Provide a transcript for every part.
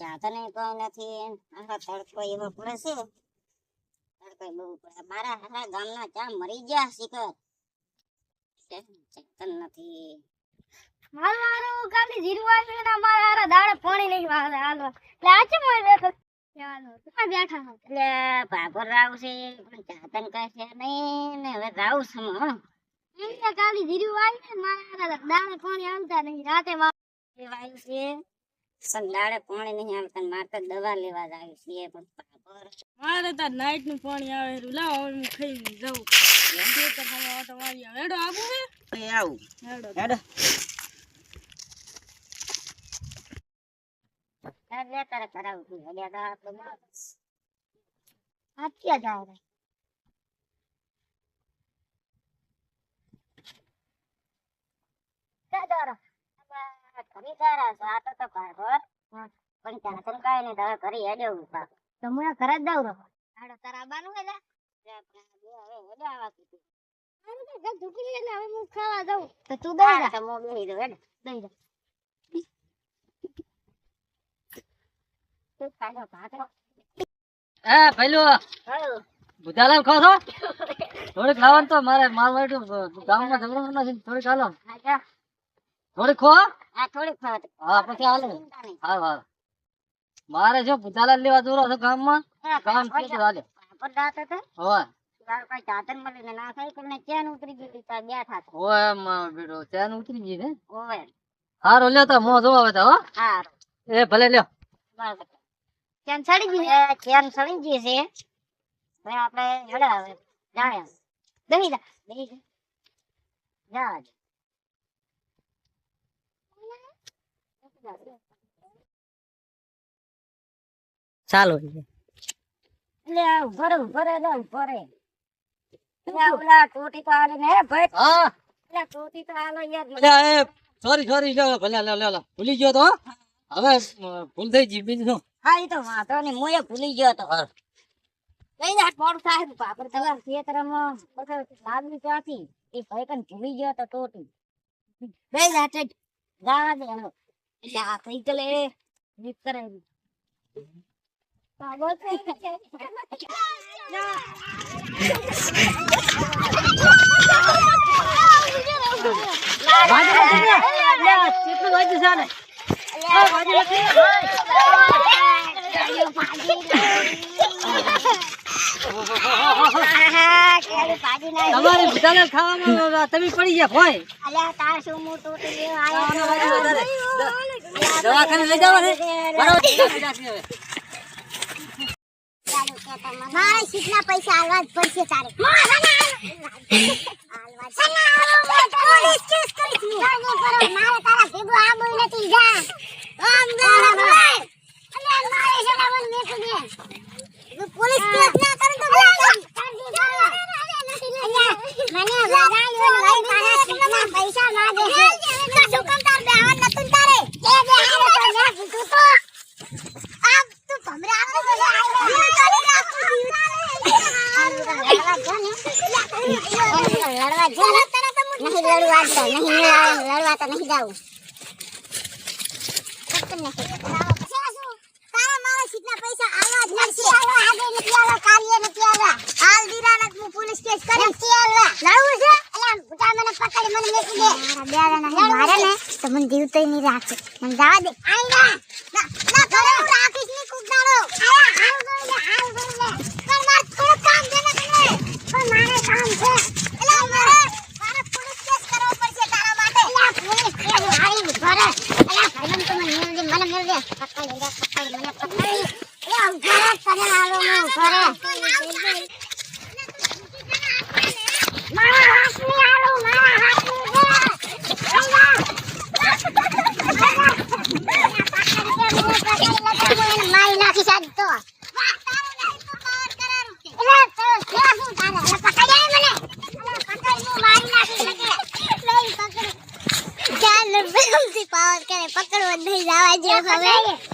જાતને કોઈ નથી. આખા તડકો એવો પડે છે. તડકો બહુ પડે. મારા હારા ગામના ચા મરી ગયા શિખર. ચેતન નથી. હાલ મારો કાલી જીરવા છે ને મારા હારા દાડે પાણી નહીં વાળે હાલ એટલે આ ચમ હોય બેઠો? બેઠા એટલે ભાગોર રાવ છે પણ જાતન કઈ છે નહીં ને હવે રાવ છું કાલી જીરું આવ્યું ને મારા દાડે પાણી આવતા નહીં. રાતે વાયુ છે. પણ પાણી નહીં આવતા મારે તો દવા લેવા જ આવી છે પણ મારે તાર નાઈટનું પાણી આવે છે. હવે હું ખાઈ જાઉં. ખેતર તમે ઓટો મારી આવો. હેડો આબુ છે આવું. હેડો. હેડો. તારે કરાવું છું હેડ્યા તો આપણે બસ. આ ક્યાં જાવ રે ક્યાં જાવ રે? આ ઘરી તારા સાતો તો પણ નહીં તો હવે ઘરી હેડ્યો ઊભા તો. હું ઘરે જ જાઉં હાડો. તારા હે લે હવે આવા કીધું ઘર ઢુકલી એટલે હવે હું ખાવા જાઉં. તો તું દઈ જા. તો બેહી દો હેડ. દઈ જા. એ પેલું હળુ ખો છો? થોડીક તો મારે માલ વાટું ગામમાં ઝઘડો નથી થોડીક હાલો. થોડીક ખો આ થોડીક ખાવા દે. હા પછી હાલો ચિંતા નહીં. હા હા મારે જો બુધાલાલ લેવા દોરો છો ગામમાં હા, ગામ ભાગોર કે હાલે ભાગોર દાંત હતા. હોય તારું કઈ જાતન મળીને ના સાયકલ ને ચેન ઉતરી ગઈ હતી તાર બેઠા હતા. હોય એમ બેટો ચેન ઉતરી ગઈ ને ઓવે હારો લ્યો તો મો જોવા આવે તો હો હારું. એ ભલે લ્યો બરાબર. કેમ સડી ગઈ એ ચેન સળી ગઈ છે હવે આપણે હેડા હવે જાય દઈ જા બેહી જા. જા ચાલો લે લે ઓલા ટોટી તો આલે ને, ભાઈ. હા. લે ટોટી તો આલો યાર. એ સોરી સોરી લ્યો ભલે ગયો તો? હવે ભૂલ થઈ ગઈ બીજું. હા એ તો વાંધો નહીં હું એ ભૂલી ગયો તો. કઈ જાત મોડું થાય. છે તમારા ખેતરમાં લાગણી ત્યાંથી એ ભાઈ કન ભૂલી ગયો તો ટોટી. બે જાતે ગાવા દે એટલે આ કરાવી પાગલ થઈ? તમારી બધાને ખાવામાં તમે પડી ગયા હોય અલ્યા તાર શું આવ્યો દવાખાને લઈ જવા છે બરાબર. મારે શીખના પૈસા આલવા જ પડશે તારે. મારે તારા ભેગું આબુ નથી જા આમ જા મારે છે ને મને મેકું દે પોલીસ કેસ ના કરે તો મને વરાયો લઈ તારા શીખના પૈસા માંગે છે તો શું કામ તાર બેહવાન નતું તારે કે બે હારે તો મેં કીધું તો આમ તું ભમરા આવે તો લડવા જો ને. નહીં લડવા તો નહીં લડવા તો નહીં જાવું મને જીવતો નહીં રાખે. મને જવા દે આઈ ના ના ના ઘરે હું રાખીશ નહીં કુક દાડો આયા હાલ ગઈ લે હાલ ગઈ લે પણ માર થોડું કામ છે ને તને પણ મારે કામ છે એટલે મારે મારે પોલીસ કેસ કરવો પડશે તારા માટે એટલે પોલીસ કેસ હારી ઘરે એટલે ભાઈબંધ તો મને મેલ દે મને મેલ દે પકડી લે પકડી મને પકડી એટલે ઘરે તને આલો હું ઘરે મારા હાથની આલો મારા હાથની મારી નાખી સાદ તો પાવર કરે પકડવો જવા જેવું હવે.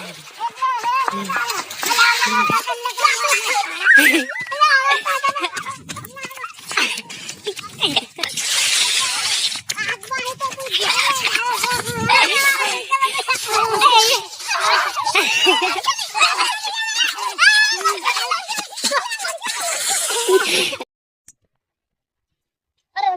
我操还有这么大的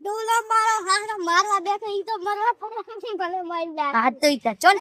ડોલો મારો હારો મારવા બેઠો ઈ તો મરવા પડે ભલે મારી જાય હા, તો ઈ તો ચલ